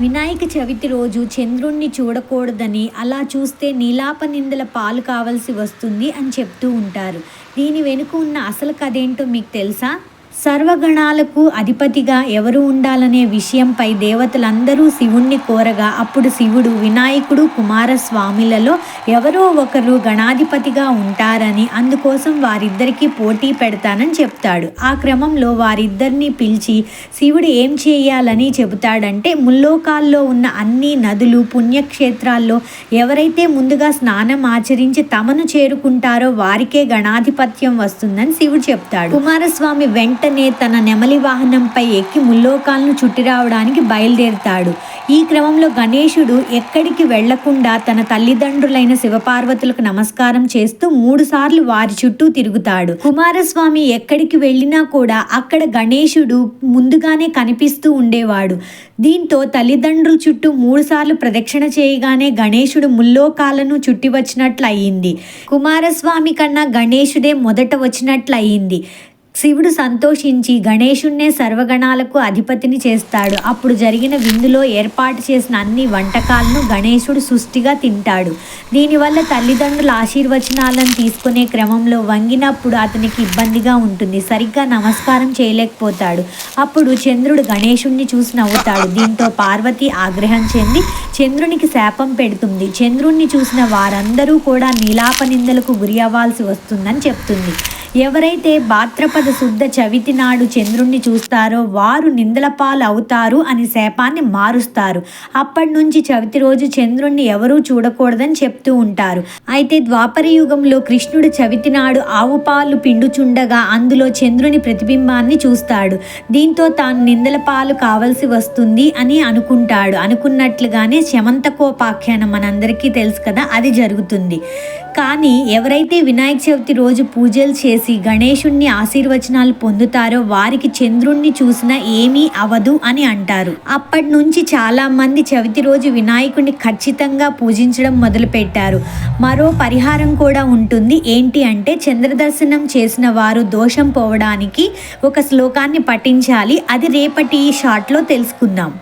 వినాయక చవితి రోజు చంద్రుణ్ణి చూడకూడదని అలా చూస్తే నీలాప నిందల పాలు కావాల్సి వస్తుంది అని చెప్తూ ఉంటారు. దీని వెనుక ఉన్న అసలు కథ ఏంటో మీకు తెలుసా? సర్వగణాలకు అధిపతిగా ఎవరు ఉండాలనే విషయంపై దేవతలందరూ శివుణ్ణి కోరగా అప్పుడు శివుడు వినాయకుడు కుమారస్వామిలలో ఎవరో ఒకరు గణాధిపతిగా ఉంటారని అందుకోసం వారిద్దరికీ పోటీ పెడతానని చెప్తాడు. ఆ క్రమంలో వారిద్దరిని పిలిచి శివుడు ఏం చేయాలని చెబుతాడంటే ముల్లోకాల్లో ఉన్న అన్ని నదులు పుణ్యక్షేత్రాల్లో ఎవరైతే ముందుగా స్నానం ఆచరించి తమను చేరుకుంటారో వారికే గణాధిపత్యం వస్తుందని శివుడు చెప్తాడు. కుమారస్వామి వెంటనే తన నెమలి వాహనంపై ఎక్కి ముల్లోకాలను చుట్టి రావడానికి బయలుదేరుతాడు. ఈ క్రమంలో గణేశుడు ఎక్కడికి వెళ్ళకుండా తన తల్లిదండ్రులైన శివపార్వతులకు నమస్కారం చేస్తూ మూడు సార్లు వారి చుట్టూ తిరుగుతాడు. కుమారస్వామి ఎక్కడికి వెళ్ళినా కూడా అక్కడ గణేశుడు ముందుగానే కనిపిస్తూ ఉండేవాడు. దీంతో తల్లిదండ్రుల చుట్టూ మూడు సార్లు ప్రదక్షిణ చేయగానే గణేశుడు ముల్లోకాలను చుట్టి వచ్చినట్లు అయ్యింది కుమారస్వామి కన్నా గణేశుడే మొదట వచ్చినట్లు అయ్యింది శివుడు సంతోషించి గణేశుణ్ణే సర్వగణాలకు అధిపతిని చేస్తాడు. అప్పుడు జరిగిన విందులో ఏర్పాటు చేసిన అన్ని వంటకాలను గణేశుడు సుష్టిగా తింటాడు. దీనివల్ల తల్లిదండ్రుల ఆశీర్వచనాలను తీసుకునే క్రమంలో వంగినప్పుడు అతనికి ఇబ్బందిగా ఉంటుంది. సరిగ్గా నమస్కారం చేయలేకపోతాడు. అప్పుడు చంద్రుడు గణేశుణ్ణి చూసి నవ్వుతాడు. దీంతో పార్వతి ఆగ్రహం చెంది చంద్రునికి శాపం పెడుతుంది. చంద్రుణ్ణి చూసిన వారందరూ కూడా నీలాప నిందలకు గురి అవ్వాల్సి వస్తుందని చెప్తుంది. ఎవరైతే భాద్రపద శుద్ధ చవితి నాడు చంద్రుణ్ణి చూస్తారో వారు నిందల పాలు అవుతారు అని శాపాన్ని మారుస్తారు. అప్పటి నుంచి చవితి రోజు చంద్రుణ్ణి ఎవరూ చూడకూడదని చెప్తూ ఉంటారు. అయితే ద్వాపర యుగంలో కృష్ణుడు చవితి నాడు ఆవు పాలు పిండుచుండగా అందులో చంద్రుని ప్రతిబింబాన్ని చూస్తాడు. దీంతో తాను నిందల పాలు కావలసి వస్తుంది అని అనుకుంటాడు. అనుకున్నట్లుగానే శమంతకోపాఖ్యానం మనందరికీ తెలుసు కదా అది జరుగుతుంది. కానీ ఎవరైతే వినాయక చవితి రోజు పూజలు చేసి గణేశుణ్ణి ఆశీర్వచనాలు పొందుతారో వారికి చంద్రుణ్ణి చూసినా ఏమీ అవదు అని అంటారు. అప్పటి నుంచి చాలా మంది చవితి రోజు వినాయకుడిని ఖచ్చితంగా పూజించడం మొదలుపెట్టారు. మరో పరిహారం కూడా ఉంటుంది. ఏంటి అంటే చంద్రదర్శనం చేసిన వారు దోషం పోవడానికి ఒక శ్లోకాన్ని పఠించాలి. అది రేపటి ఈ షార్ట్లో తెలుసుకుందాం.